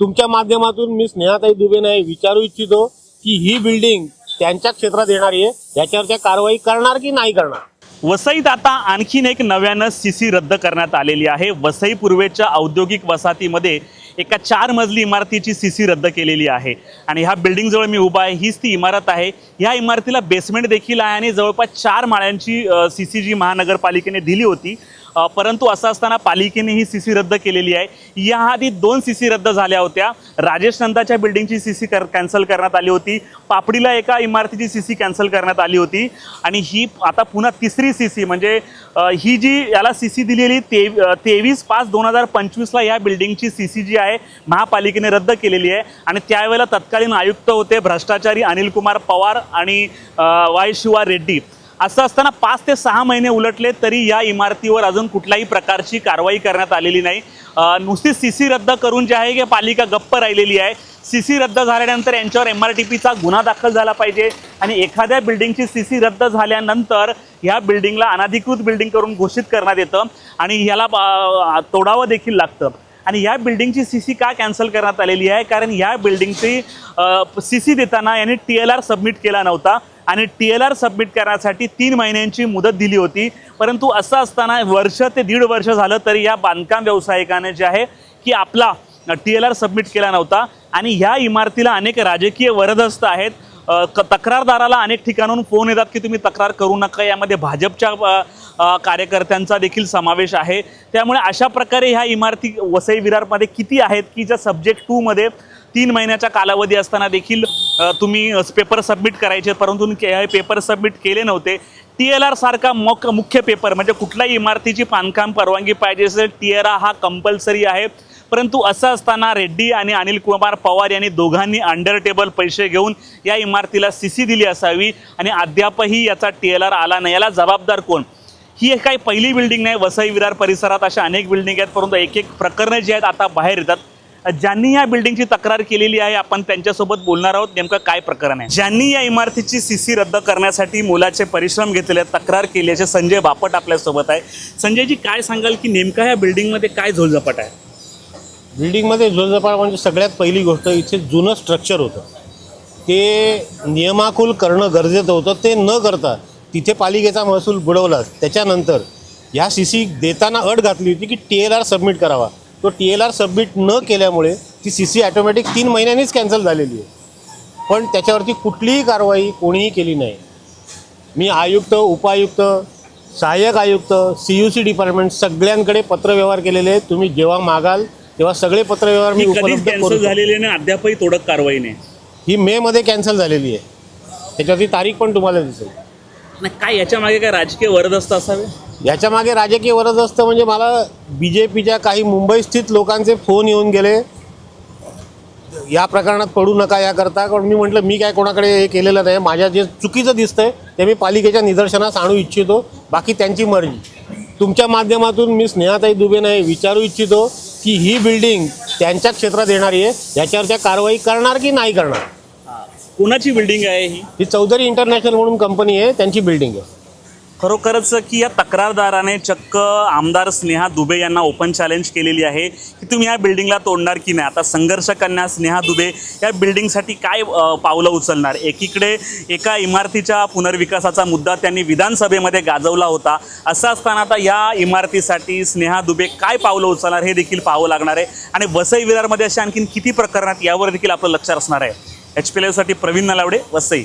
तुमच्या माध्यमातून मी स्नेहाताई दुबे नाही विचारू इच्छितो की ही बिल्डिंग त्यांच्या क्षेत्रात येणारी आहे याच्यावरच्या कारवाई करणार की नाही करणार? वसईत आता आणखीन एक नव्यानं सी सी रद्द करण्यात आलेली आहे. वसई पूर्वेच्या औद्योगिक वसाहतीमध्ये एका चार मजली इमारतीची सी सी रद्द केलेली आहे. आणि ह्या बिल्डिंगजवळ मी उभा आहे हीच ती इमारत आहे. ह्या इमारतीला बेसमेंट देखील आहे आणि जवळपास चार माळ्यांची सी सी जी महानगरपालिकेने दिली होती. परंतु असं असताना पालिकेने ही सी सी रद्द केलेली आहे. याआधी दोन सी सी रद्द झाल्या होत्या. राजेश नंदाच्या बिल्डिंगची सी सी कर कॅन्सल करण्यात आली होती. पापडीला एका इमारतीची सी सी कॅन्सल करण्यात आली होती. आणि ही आता पुन्हा तिसरी सी सी म्हणजे ही जी याला सी सी दिलेली ते तेवीस पाच दोन हजार पंचवीसला या बिल्डिंगची सी सी जी आहे महापालिकेने रद्द केलेली आहे. आणि त्यावेळेला तत्कालीन आयुक्त होते भ्रष्टाचारी अनिल कुमार पवार आणि वाय शिवा रेड्डी. असं असताना पाच ते सहा महिने उलटले तरी या इमारतीवर अजून कुठल्याही प्रकारची कारवाई करण्यात आलेली नाही. नुसती सी सी रद्द करून जे आहे की पालिका गप्प राहिलेली आहे. सी सी रद्द झाल्यानंतर यांच्यावर एम आर टी पीचा गुन्हा दाखल झाला पाहिजे आणि एखाद्या बिल्डिंगची सी सी रद्द झाल्यानंतर ह्या बिल्डिंगला अनधिकृत बिल्डिंग करून घोषित करण्यात येतं आणि ह्याला तोडावं देखील लागतं. आणि या बिल्डिंगची सी सी का कॅन्सल करण्यात आलेली आहे? कारण या बिल्डिंगची सी सी देताना यांनी टी एल आर सबमिट केला नव्हता. आणि टी एल आर सबमिट करण्यासाठी तीन महिन्यांची मुदत दिली होती. परंतु असं असताना वर्ष ते दीड वर्ष झालं तरी या बांधकाम व्यावसायिकाने जे आहे की आपला टी एल आर सबमिट केला नव्हता. आणि ह्या इमारतीला अनेक राजकीय वरदहस्त आहेत. क- तक्रारदाराला अनेक ठिकाणाहून फोन येतात की तुम्ही तक्रार करू नका. यामध्ये भाजपच्या कार्यकर्त्यांचा देखील समावेश आहे. त्यामुळे अशा प्रकारे ह्या इमारती वसई विरारमध्ये किती आहेत की ज्या सब्जेक्ट टूमध्ये तीन महिन्याचा कालावधी असताना देखील तुम्ही पेपर सबमिट करायचे परंतु के- पेपर सबमिट केले नव्हते. टी एल आर सारखा मक मुख्य पेपर म्हणजे कुठल्याही इमारतीची बांधकाम परवानगी पाहिजे असेल टी एल आर हा कंपल्सरी आहे. परंतु असं असताना रेड्डी आणि अनिल कुमार पवार यांनी दोघांनी अंडर टेबल पैसे घेऊन या इमारतीला सी सी दिली असावी आणि अद्यापही याचा टी एल आर आला नाही. याला जबाबदार कोण? ही एक काही पहिली बिल्डिंग नाही. वसई विरार परिसरात अशा अनेक बिल्डिंग आहेत परंतु एक एक प्रकरणं जी आहेत आता बाहेर येतात. ज्यांनी या बिल्डिंगची तक्रार केलेली आहे आपण त्यांच्यासोबत बोलणार आहोत. नेमकं काय प्रकरण आहे? ज्यांनी या इमारतीची सी सी रद्द करण्यासाठी मुलाचे परिश्रम घेतले आहेत, तक्रार केली असे संजय बापट आपल्यासोबत आहे. संजयजी काय सांगाल की नेमका या बिल्डिंगमध्ये काय झोलझपट आहे? बिल्डिंगमध्ये झोलझपाळ म्हणजे सगळ्यात पहिली गोष्ट इथे जुनं स्ट्रक्चर होतं. ते नियमाकुल करणं गरजेचं होतं ते न करता तिथे पालिकेचा महसूल बुडवला. त्याच्यानंतर ह्या सी सी देताना अट घातली होती की टी एल आर सबमिट करावा. तो टी एल आर सबमिट न केल्यामुळे ती सी सी ॲटोमॅटिक तीन महिन्यांनीच कॅन्सल झालेली आहे. पण त्याच्यावरती कुठलीही कारवाई कोणीही केली नाही. मी आयुक्त उपायुक्त सहाय्यक आयुक्त सी यू सी डिपार्टमेंट सगळ्यांकडे पत्रव्यवहार केलेले आहेत. तुम्ही जेव्हा मागाल तेव्हा सगळे पत्रव्यवहार मी उपलब्ध करू कॅन्सल. झालेली आणि अद्यापही तोडक कारवाई नाही. ही मेमध्ये कॅन्सल झालेली आहे. त्याच्यावरती तारीख पण तुम्हाला दिसेल. काय याच्या मागे काय राजकीय वरदस्त असावे? याच्या मागे राजकीय वरद असतं म्हणजे मला बी जे पीच्या काही मुंबईस्थित लोकांचे फोन येऊन गेले. या प्रकरणात पडू नका याकरता कारण मी म्हटलं मी काय कोणाकडे हे केलेलं नाही. माझ्या जे चुकीचं दिसतंय ते मी पालिकेच्या निदर्शनास आणू इच्छितो. बाकी त्यांची मर्जी. तुमच्या माध्यमातून मी स्नेहाताई दुबे नाही विचारू इच्छितो की ही बिल्डिंग त्यांच्या क्षेत्रात येणारी आहे याच्यावरच्या कारवाई करणार की नाही करणार? कुणाची बिल्डिंग आहे ही? ही चौधरी इंटरनॅशनल म्हणून कंपनी आहे त्यांची बिल्डिंग आहे. खरोखरच की या तक्रारदाराने चक्क आमदार स्नेहा दुबे यांना ओपन चॅलेंज केलेली आहे की तुम्ही या बिल्डिंगला तोडणार की नाही? आता संघर्ष कन्या स्नेहा दुबे या बिल्डिंगसाठी काय पावलं उचलणार? एकीकडे एका इमारतीच्या पुनर्विकासाचा मुद्दा त्यांनी विधानसभेमध्ये गाजवला होता. असं असताना आता या इमारतीसाठी स्नेहा दुबे काय पावलं उचलणार हे देखील पाहावं लागणार आहे. आणि वसई विरारमध्ये अशा आणखीन किती प्रकरणात यावर देखील आपलं लक्ष असणार आहे. H P Praveen Nalawade Vasai.